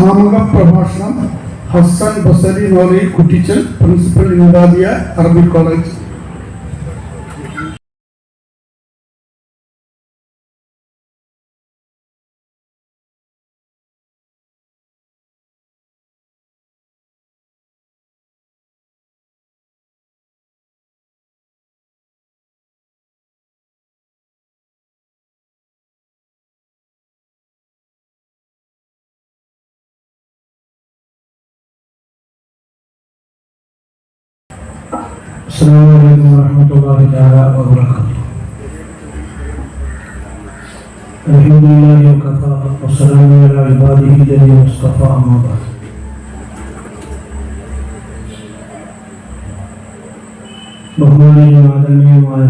ആമുഖ പ്രഭാഷണം ഹസൻ ബസരി നോറി കുറ്റിച്ചൽ പ്രിൻസിപ്പൽ ഇൻഡാദിയ അറബി കോളേജ് السلام عليكم ورحمة الله تعالى وبركاته الحمد لله وكفى والسلام على عباده الذين اصطفى أما بعد ബഹുമാനീയനും ആദരണീയമായ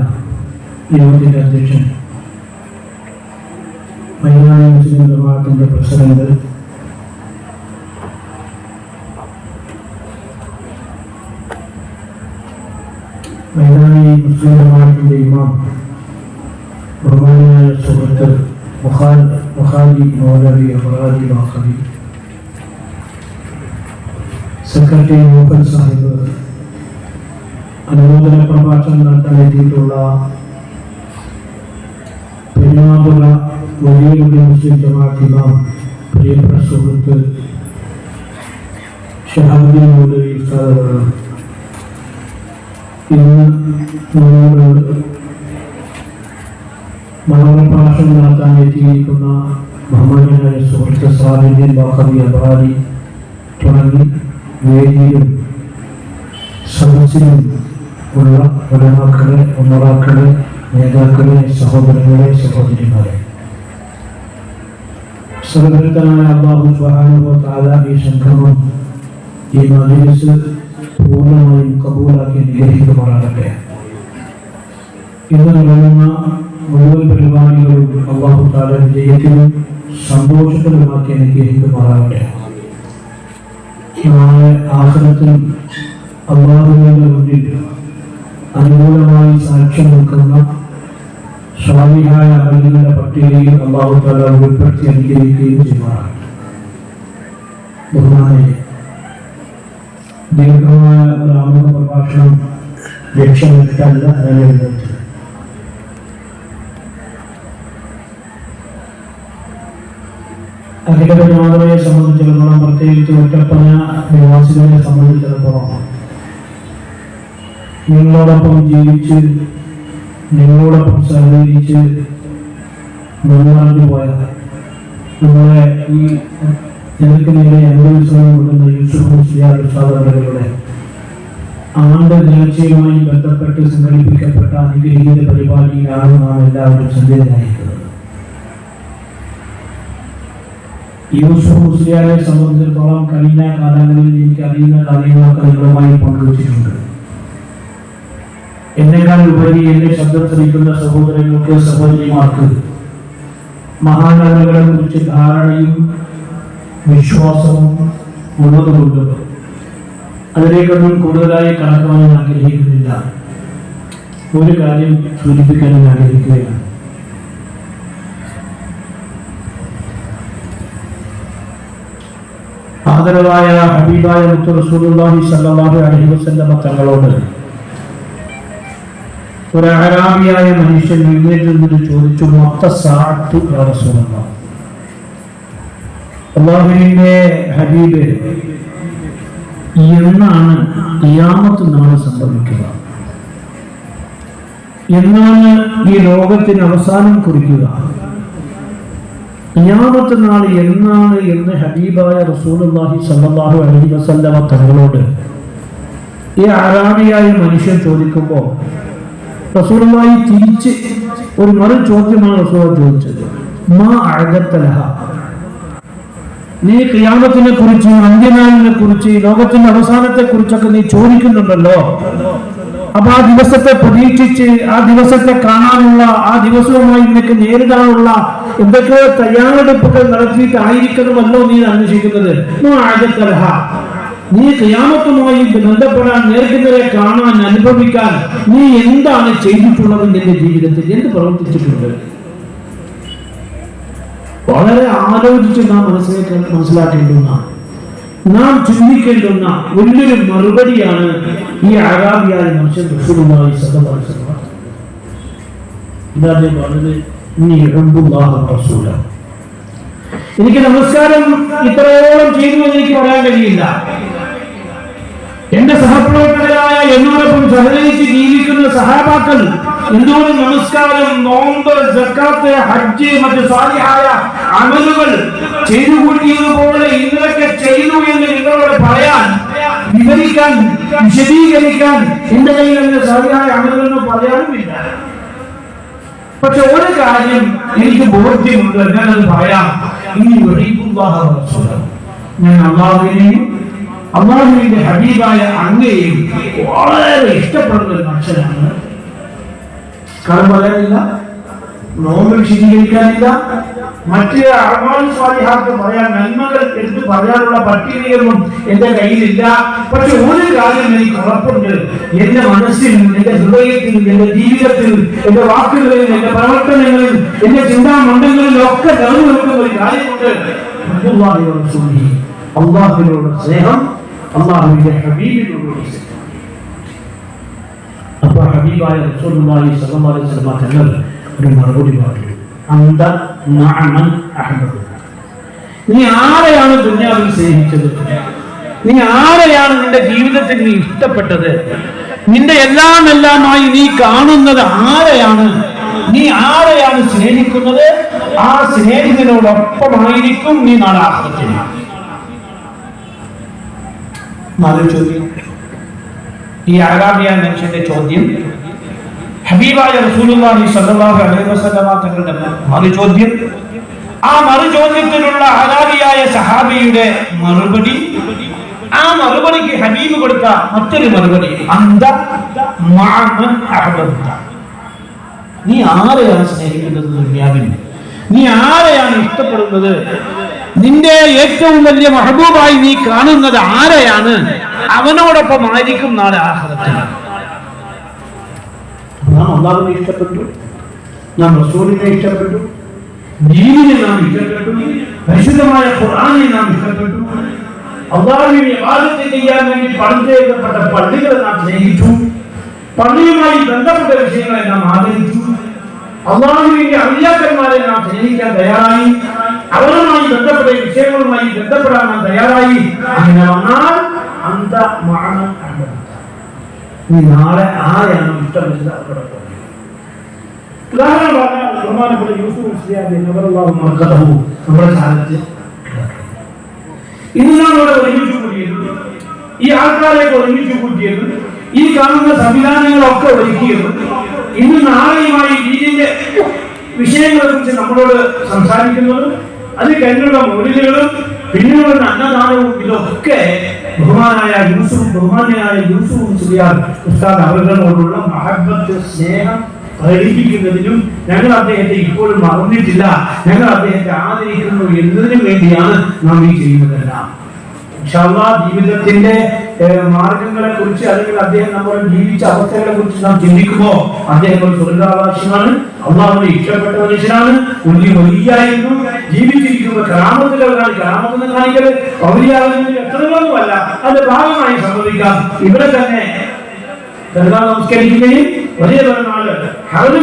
യോഗത്തിന്റെ അധ്യക്ഷൻ മൈനാനി മുസ്ലിം ജമാഅത്തിന്റെ പ്രസിഡന്റ് മൈതാനി മുസ്ലിം ജമാഅത്തിന്റെ ഇമാം ബഹുമാനായ സുഹൃത്ത് മുഖാലി മൗലവി അബ്രാജി ബാഖവി സെക്രട്ടറി മോഹൻ സാഹിബ് അനുമോദന പ്രഭാഷണം നടത്താൻ എത്തിയിട്ടുള്ള പെരുമാതുള്ള വലിയ മുസ്ലിം ജമാഅത്ത് ഇമാം പ്രിയപ്പെട്ട സുഹൃത്ത് ഷഹാബുദ്ദീൻ മൗലവി ഉസ്താദ് ഇന്ന് നമ്മളോട് മഹാപ്രഭാഷണം നടത്താൻ എത്തിയിരിക്കുന്ന ബഹുമാനായ സുഹൃത്ത് സാഹിന്യൻ ബാഹബി അബാരി തുടങ്ങി വേദിയിലും സദസ്സിലും ഉള്ള ഉലമാക്കളെ ഉമറാക്കളെ നേതാക്കളെ സഹോദരങ്ങളെ സഹോദരിമാരെ. സർവകൃതനായ അള്ളാഹു സുബ്ഹാനഹു വ തആല ഈ സംഗമം ഈ മജ്ലിസ് പൂർണമായും കബൂലാക്കി അനുഗ്രഹിക്കുമാറാകട്ടെ ഇന്ന് നടന്ന മുഴുവൻ പരിപാടികളും അള്ളാഹു താല വിജയത്തിലും സന്തോഷത്തിലുമാക്കി അനുഗ്രഹിക്കുമാറാകട്ടെ നാളെ ആസനത്തിലും അള്ളാഹുവിന്റെ മുന്നിൽ അനുകൂലമായി സാക്ഷ്യം നിൽക്കുന്ന സ്വാമിയായ അമലുകളുടെ പട്ടികയിൽ അള്ളാഹു താല ഉൾപ്പെടുത്തി അനുഗ്രഹിക്കുകയും ചെയ്യുമാറാകട്ടെ ബഹുമാനെ ദീർഘമായ ആമുഖ പ്രഭാഷണം എഴുതുന്നത് അഖില ജമാതയെ സംബന്ധിച്ചിടത്തോളം പ്രത്യേകിച്ച് ഒറ്റപ്പന നിവാസികളെ സംബന്ധിച്ചിടത്തോളം നിങ്ങളോടൊപ്പം ജീവിച്ച് നിങ്ങളോടൊപ്പം സഹകരിച്ച് മുന്നോട്ട് പോയ നമ്മളെ ഈ ഞങ്ങൾക്ക് നേരെ അന്ത്യവിശ്രമം കൊടുക്കുന്ന യൂസഫ് മുസ്ലിയാർ ഉസ്താദുകളുടെ ആണ്ട് നേർച്ചയുമായി ബന്ധപ്പെട്ട് സംഘടിപ്പിക്കപ്പെട്ട അനുഗ്രഹീത പരിപാടിയിലാണ് നാം എല്ലാവരും സന്ധ്യരായിരിക്കുന്നത് യൂസഫ് മുസ്ലിയാരെ സംബന്ധിച്ചിടത്തോളം കഴിഞ്ഞ കാലങ്ങളിൽ എനിക്ക് അറിയുന്ന കാര്യങ്ങളൊക്കെ നിങ്ങളുമായി പങ്കുവച്ചിട്ടുണ്ട്. എന്നെക്കാൾ ഉപരി എന്റെ ശബ്ദം ശ്രമിക്കുന്ന സഹോദരങ്ങൾക്ക് സഹോദരിമാർക്ക് മഹാനഗരങ്ങളെ കുറിച്ച് ധാരണയും വിശ്വാസവും ഉള്ളതുകൊണ്ട് അതിലേക്കൊന്നും കൂടുതലായി കടക്കുവാൻ ഞാൻ ആഗ്രഹിക്കുന്നില്ല. ഒരു കാര്യം സൂചിപ്പിക്കാൻ ഞാൻ ആഗ്രഹിക്കുകയാണ്. ആദരവായ ഹബീബായ മുത്തു റസൂലുള്ളാഹി സ്വല്ലല്ലാഹു അലൈഹി വസല്ലമ തങ്ങളോട് ഒരു അറാബിയായ മനുഷ്യൻ എഴുന്നേറ്റ് നിന്ന് ചോദിച്ചു മൊത്ത സാത്തു യാ റസൂലല്ലാഹ് അള്ളാഹുവിന്റെ ഹബീബ് എന്നാണ് ഇയാമത്ത് നാളെ സംഭവിക്കുക. എന്നാണ് ഈ ലോകത്തിന് അവസാനം കുറിക്കുക. ഇയാമത്ത് നാൾ എന്നാണ് എന്ന് ഹബീബായ റസൂലുള്ളാഹി സല്ലാഹു അലഹി വസല്ലമ തങ്ങളോട് ഈ ആരാമിയായ മനുഷ്യൻ ചോദിക്കുമ്പോൾ റസൂലുമായി തിരിച്ച് ഒരു മറു ചോദ്യമാണ് റസൂൽ ചോദിച്ചത്. മാ അഴകത്തലഹ നീ ക്രിയാമത്തിനെ കുറിച്ച് അന്ത്യനാളിനെ കുറിച്ച് ലോകത്തിന്റെ അവസാനത്തെ കുറിച്ചൊക്കെ നീ ചോദിക്കുന്നുണ്ടല്ലോ. അപ്പൊ ആ ദിവസത്തെ പ്രതീക്ഷിച്ച് ആ ദിവസത്തെ കാണാനുള്ള ആ ദിവസവുമായി നിനക്ക് നേരിടാനുള്ള എന്തൊക്കെയോ തയ്യാറെടുപ്പുകൾ നടത്തിയിട്ടായിരിക്കണമല്ലോ നീ അന്വേഷിക്കുന്നത്. നോ ക്രിയാമത്തുമായി ബന്ധപ്പെടാൻ നേർക്കുന്നവരെ കാണാൻ അനുഭവിക്കാൻ നീ എന്താണ് ചെയ്തിട്ടുള്ളത് നിന്റെ ജീവിതത്തിൽ? എന്ത് പ്രവർത്തിച്ചിട്ടുണ്ട്? വളരെ ആലോചിച്ച് നാം മനസ്സിലാക്കി മനസ്സിലാക്കേണ്ടുന്ന നാം ചിന്തിക്കേണ്ടുന്ന വലിയൊരു മറുപടിയാണ് ഈ ആരാധിയായ മനുഷ്യൻ എന്താ അദ്ദേഹം പറഞ്ഞത് നീ റസൂല. എനിക്ക് നമസ്കാരം ഇത്രയോളം ചെയ്തു എന്ന് എനിക്ക് പറയാൻ കഴിയില്ല. എന്റെ സഹപ്രവർത്തകരായ എന്നോടൊപ്പം സഹകരിച്ച് ജീവിക്കുന്ന സഹാബാക്കൾ എന്തുകൊണ്ട് നമസ്കാരം നോമ്പ് സക്കാത്ത് ഹജ്ജ് മറ്റ് സാധ്യമായ അമലുകൾ ചെയ്തു കൂട്ടിയതുപോലെ ഇന്നലൊക്കെ ചെയ്തു എന്ന് നിങ്ങളോട് പറയാൻ വിവരിക്കാൻ വിശദീകരിക്കാൻ എന്റെ കയ്യിൽ അങ്ങനെ സ്വാലിഹായ അമലുകളെന്ന് പറയാനുമില്ല പക്ഷെ ഒരു കാര്യം എനിക്ക് ബോധ്യമുണ്ട് ഞാനത് പറയാം ഇനി. ഞാൻ അള്ളാഹുവിനെയും അള്ളാഹുവിന്റെ ഹബീബായ അങ്ങയെയും വളരെ ഇഷ്ടപ്പെടുന്ന ഒരു മനുഷ്യനാണ് കടം പറയാനില്ല നോമ്പ് വിശദീകരിക്കാനില്ല. മറ്റ് അർമാൻ സ്വാലിഹാർക്ക് പറയാൻ നന്മകൾ എടുത്ത് പറയാനുള്ള പട്ടികയൊന്നും എന്റെ കയ്യിലില്ല. പക്ഷെ ഒരു കാര്യം എനിക്ക് ഉറപ്പുണ്ട്. എന്റെ മനസ്സിൽ എന്റെ ഹൃദയത്തിൽ എന്റെ ജീവിതത്തിൽ എന്റെ വാക്കുകളിൽ എന്റെ പ്രവർത്തനങ്ങളിൽ എന്റെ ചിന്താമണ്ഡലങ്ങളിലും ഒക്കെ നിലനിൽക്കുന്ന നിൽക്കുന്ന ഒരു കാര്യമുണ്ട്. അള്ളാഹിനോട് സ്നേഹം. അള്ളാഹുവിന്റെ ഹബീബിനോട് സ്നേഹം. ഹബീബായ റസൂലുള്ളാഹി സ്വല്ലല്ലാഹു അലൈഹി വസല്ലം തങ്ങൾ ഒരു മറുപടി പറഞ്ഞു. അന്ത നഅമൻ അഹ്മദ് നീ ആരെയാണ് ദുനിയാവിൽ സ്നേഹിച്ചത്? നീ ആരെയാണ് നിന്റെ ജീവിതത്തിൽ നീ ഇഷ്ടപ്പെട്ടത്? നിന്റെ എല്ലാം എല്ലാമായി നീ കാണുന്നത് ആരെയാണ്? നീ ആരെയാണ് സ്നേഹിക്കുന്നത്? ആ സ്നേഹിതനോടൊപ്പമായിരിക്കും നീ നാളെ ആഹ്ലത്തിൽ ചോദ്യം. ഈ അറാബിയ മനുഷ്യന്റെ ചോദ്യം ഹബീബായ റസൂലുള്ളാഹി സ്വല്ലല്ലാഹു അലൈഹി വസല്ലമ തങ്ങളുടെ മറു ചോദ്യം. ആ മറു ചോദ്യത്തിനുള്ള സഹാബിയുടെ മറുപടി ആ മറുപടിക്ക് ഹബീബ് കൊടുത്ത മറ്റൊരു മറുപടി അന്ത നീ ആരെയാണ് സ്നേഹിക്കുന്നത് ദുനിയാവിൽ നീ ആരെയാണ് ഇഷ്ടപ്പെടുന്നത്? നിന്റെ ഏറ്റവും വലിയ മഹബൂബായി നീ കാണുന്നത് ആരെയാണ്? അവനോടൊപ്പം ആയിരിക്കും നാളെ ആഹ്റത്തിൽ. നാം അള്ളാഹുവിനെ ഇഷ്ടപ്പെട്ടു? നാം റസൂലിനെ ഇഷ്ടപ്പെട്ടു? ദീനിനെ നാം ഇഷ്ടപ്പെട്ടു? പരിശുദ്ധമായ ഖുർആനെ നാം ഇഷ്ടപ്പെട്ടു? അള്ളാഹുവിനെ ഇബാദത്ത് ചെയ്യാൻ വേണ്ടി പണിതേക്കപ്പെട്ട പള്ളികളെ നാം സ്നേഹിച്ചു. പള്ളിയുമായി ബന്ധപ്പെട്ട വിഷയങ്ങളെ നാം ആദരിച്ചു. അള്ളാഹുവിന്റെ അറിയാക്കന്മാരെ നാം സ്നേഹിക്കാൻ തയ്യാറായി. അവരുമായി ബന്ധപ്പെട്ട വിഷയങ്ങളുമായി ബന്ധപ്പെടാൻ നാം തയ്യാറായി. അങ്ങനെ വന്നാൽ അന്ത മഅമൻ അഹ്മദ്. നീ നാളെ ആരെയാണ് ഇഷ്ടമില്ല അവിടെ പോയി. ഉദാഹരണം പറഞ്ഞാൽ ബഹുമാനപ്പെട്ട യൂസുഫ് മുസ്ലിയാർ നബറല്ലാഹു മർക്കദഹു നമ്മുടെ കാലത്ത് ഇന്ന് നാം ഇവിടെ ഒരുമിച്ച് കൂടിയത് ഈ ആൾക്കാരെയൊക്കെ ഒരുമിച്ച് കൂട്ടിയത് ഈ കാണുന്ന സംവിധാനങ്ങളൊക്കെ ഒരുക്കിയത് ഇന്ന് നാളെയുമായി ഇതിന്റെ വിഷയങ്ങളെ കുറിച്ച് നമ്മളോട് സംസാരിക്കുന്നത് അത് കഴിഞ്ഞുള്ള മൗലികകളും പിന്നീടുള്ള അന്നദാനവും ഇതൊക്കെ ബഹുമാനായ യൂസും ബഹുമാനായ യൂസും സുബിയാൻ ഉസ്താദ് അവരുടെ മഹത്വത്ത് സ്നേഹം പ്രകടിപ്പിക്കുന്നതിനും ഞങ്ങൾ അദ്ദേഹത്തെ ഇപ്പോഴും മറന്നിട്ടില്ല. ഞങ്ങൾ അദ്ദേഹത്തെ ആദരിക്കുന്നു എന്നതിനും വേണ്ടിയാണ് നാം ഈ ചെയ്യുന്നതെല്ലാം. ജീവിതത്തിന്റെ മാർഗങ്ങളെ കുറിച്ച് അല്ലെങ്കിൽ അദ്ദേഹം നമ്മൾ ജീവിച്ച അവസ്ഥകളെ കുറിച്ച് നാം ചിന്തിക്കുമ്പോൾ അദ്ദേഹം ഒരു സ്വർഗാവകാശമാണ് അള്ളാഹുവിനെ ഇഷ്ടപ്പെട്ട മനുഷ്യനാണ്. വലിയ വലിയായിരുന്നു ജീവിച്ചിരിക്കുന്ന ഗ്രാമത്തിലാണ് ഗ്രാമത്തിൽ കാണിക്കൽ. പൗരിയാകുന്നതിന് എത്രയൊന്നുമല്ല. അതിന്റെ ഭാഗമായി സംഭവിക്കാം. ഇവിടെ തന്നെ നമസ്കരിക്കുകയും വലിയ പെരുന്നാൾ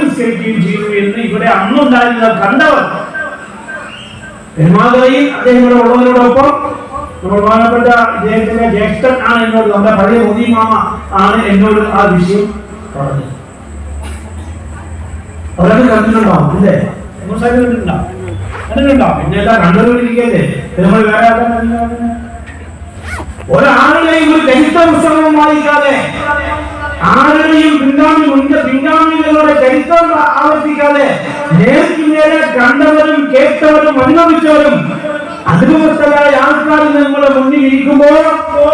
നമസ്കരിക്കുകയും ചെയ്തു എന്ന് ഇവിടെ അന്നുണ്ടായിരുന്ന കണ്ടവർ. പെരുമാതറയിൽ അദ്ദേഹം ഇവിടെ ഉള്ളവരോടൊപ്പം ബഹുമാനപ്പെട്ട ഇദ്ദേഹത്തിന്റെ ജ്യേഷ്ഠൻ ആണ് എന്നോട് നമ്മുടെ പഴയ മോദി മാമ ആണ് എന്നോട് ആ വിഷയം പറഞ്ഞത്. അവരത് കണ്ടിട്ടുണ്ടാവും അല്ലേ കണ്ടിട്ടുണ്ടാവും വായിക്കാതെ ആരുടെയും പിൻഗാമി പിൻഗാമികളുടെ ചരിത്രം ആവർത്തിക്കാതെ നേർക്ക് നേരെ കണ്ടവരും കേട്ടവരും അനുഭവിച്ചവരും അനുഭവസ്ഥരായ ആൾക്കാർ നമ്മളെ മുന്നിൽ ഇരിക്കുമ്പോൾ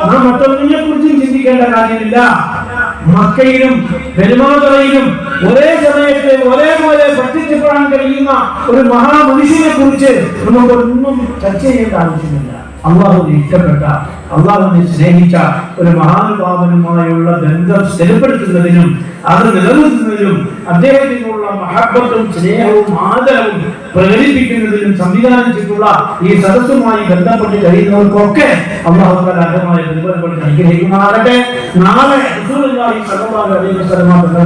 നാം മറ്റൊന്നിനെ കുറിച്ചും ചിന്തിക്കേണ്ട കാര്യമില്ല. മക്കയിലും പെരുമാതറയിലും ഒരേ സമയത്ത് ഒരേപോലെ പ്രത്യക്ഷപ്പെടാൻ കഴിയുന്ന ഒരു മഹാമനുഷ്യനെ കുറിച്ച് നമുക്കൊന്നും ചർച്ച ചെയ്യേണ്ട ആവശ്യമില്ല. അള്ളാഹുവിനെ ഇഷ്ടപ്പെട്ട അള്ളാഹുവിനെ സ്നേഹിച്ച ഒരു മഹാനുഭാവനുമായുള്ള ബന്ധം സ്ഥിരപ്പെടുത്തുന്നതിനും അത് നിലനിർത്തുന്നതിനും അദ്ദേഹത്തിനുള്ള മഹബത്തും സ്നേഹവും ആദരവും പ്രകടിപ്പിക്കുന്നതിനും സംവിധാനം ചെയ്തുള്ള ഈ സദസ്സുമായി ബന്ധപ്പെട്ട് കഴിയുന്നവർക്കൊക്കെ അള്ളാഹു അർഹമായ പ്രതിഫലങ്ങൾ അനുഗ്രഹിക്കുമാറാകട്ടെ നാളെ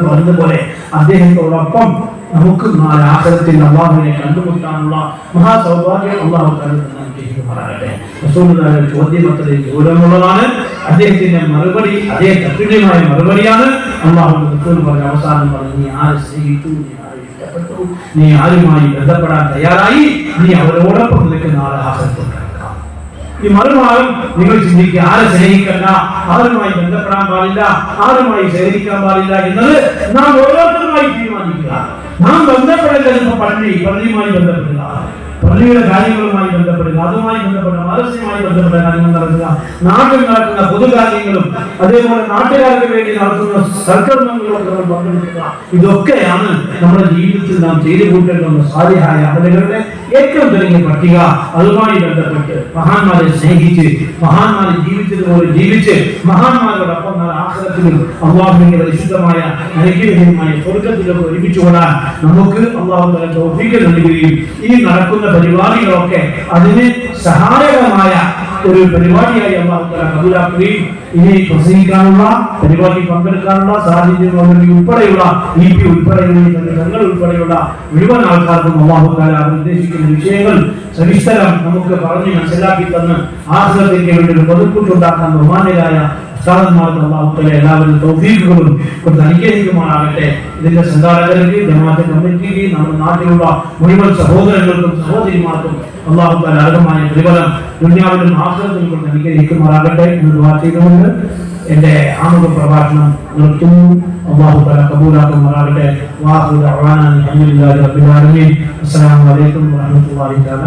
പറഞ്ഞതുപോലെ അദ്ദേഹത്തോടൊപ്പം നമുക്ക് നാളെ ആഖിറത്തിൽ അള്ളാഹുവിനെ കണ്ടുമുട്ടാനുള്ള മഹാസൗഭാഗ്യം അള്ളാഹു പറയട്ടെ. അനുഗ്രഹിക്കുമാറാകട്ടെ റസൂലുള്ളാഹിയുടെ ചോദ്യം അത്രയും ഗൗരവമുള്ളതാണ് അദ്ദേഹത്തിന്റെ മറുപടി അതേ തത്തുല്യമായ മറുപടിയാണ് അള്ളാഹു പറഞ്ഞ അവസാനം പറഞ്ഞു നീ ആര് സ്നേഹിച്ചു? നീ ആരെ ഇഷ്ടപ്പെട്ടു? നീ ആരുമായി ബന്ധപ്പെടാൻ തയ്യാറായി? നീ അവരോടൊപ്പം നിനക്ക് നാളെ ആഹ്ലത്തിൽ കിടക്കാം ഈ മറുഭാഗം നിങ്ങൾ ചിന്തിക്കുക ആരെ സ്നേഹിക്കണ്ട ആരുമായി ബന്ധപ്പെടാൻ പാടില്ല ആരുമായി സഹകരിക്കാൻ പാടില്ല എന്നത് നാം ഓരോരുത്തരുമായി തീരുമാനിക്കുക നാം ബന്ധപ്പെടേണ്ടത് ഇപ്പൊ പള്ളി പള്ളിയുമായി ബന്ധപ്പെടുക പള്ളിയുടെ കാര്യങ്ങളുമായി ബന്ധപ്പെടുക അതുമായി ബന്ധപ്പെടുക മതസ്യമായി ബന്ധപ്പെട്ട കാര്യങ്ങൾ നടക്കുക നാട്ടിൽ നടക്കുന്ന പൊതുകാര്യങ്ങളും അതേപോലെ നാട്ടുകാർക്ക് വേണ്ടി നടത്തുന്ന സൽക്കർമ്മങ്ങളൊക്കെ നമ്മൾ പങ്കെടുക്കുക. ഇതൊക്കെയാണ് നമ്മുടെ ജീവിതത്തിൽ നാം ചെയ്തു കൂട്ടേണ്ടുന്ന സാധ്യമായ അവരുടെ ഏറ്റവും തെളിഞ്ഞ പട്ടിക. അതുമായി ബന്ധപ്പെട്ട് മഹാന്മാരെ സ്നേഹിച്ച് മഹാന്മാരെ ജീവിച്ചതുപോലെ ജീവിച്ച് മഹാന്മാരോടൊപ്പം നാളെ ആഹ്ലത്തിലും അള്ളാഹുവിന്റെ പരിശുദ്ധമായ അനുഗ്രഹീയമായ സ്വർഗത്തിലൊക്കെ ഒരുമിച്ചുകൊള്ളാൻ നമുക്ക് അള്ളാഹു തല നൽകുകയും ഈ നടക്കുന്ന പരിപാടികളൊക്കെ അതിന് സഹായകമായ ഒരു പരിപാടിയായി അള്ളാഹു തല കബൂലാക്കുകയും ഇനി പ്രസംഗിക്കാനുള്ള പരിപാടി പങ്കെടുക്കാനുള്ള സാഹചര്യം ഉൾപ്പെടെയുള്ള ഇ പി ഉൾപ്പെടെയുള്ള തങ്ങൾ ഉൾപ്പെടെയുള്ള മുഴുവൻ ആൾക്കാർക്കും അള്ളാഹു നിർദ്ദേശിക്കുന്ന വിഷയങ്ങൾ സവിസ്തരം നമുക്ക് പറഞ്ഞ് മനസ്സിലാക്കി തന്ന് ആഹ്ലത്തിലേക്ക് വേണ്ടി ഒരു പതുക്കൂട്ടുണ്ടാക്കാൻ ബഹുമാനരായ ഉസ്താദന്മാർക്ക് അള്ളാഹു താല എല്ലാവരും തൗഫീഖുകളും കൊടുത്ത് അനുഗ്രഹിക്കുമാറാകട്ടെ ഇതിന്റെ സംഘാടകർക്ക് ജമാഅത്തെ കമ്മിറ്റിക്ക് നമ്മുടെ നാട്ടിലുള്ള മുഴുവൻ സഹോദരങ്ങൾക്കും സഹോദരിമാർക്കും അള്ളാഹു താല അർഹമായ പ്രതിഫലം ദുനിയാവിലും ആഹ്ലത്തിലും കൊണ്ട് അനുഗ്രഹിക്കുമാറാകട്ടെ എന്ന് ദുആ ചെയ്തുകൊണ്ട് എന്റെ ആമുഖ പ്രഭാഷണം നിർത്തുന്നു. അള്ളാഹു താല കബൂലാക്കുമാറാകട്ടെ. വാഹു അസ്സലാമു അലൈക്കും വറഹ്മത്തുള്ളാഹി തആല